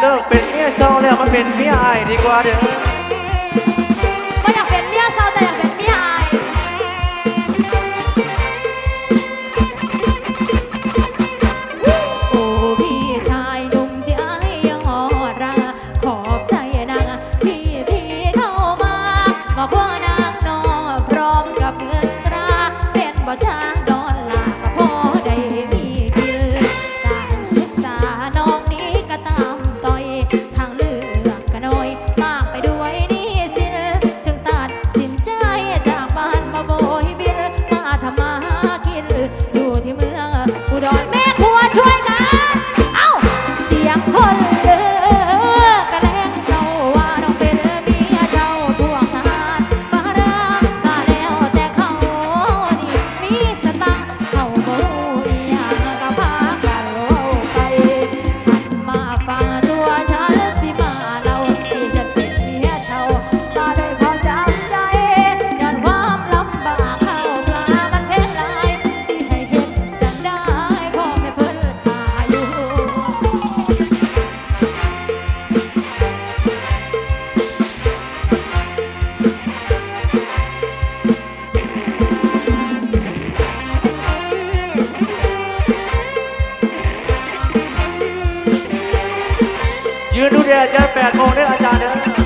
เลิกเป็นเมียเอร้แล้วมาเป็นเมียอดีกว่าเด้อ kata เนี่ยจะแปดโมงเนี่ยอาจารย์เนี่ย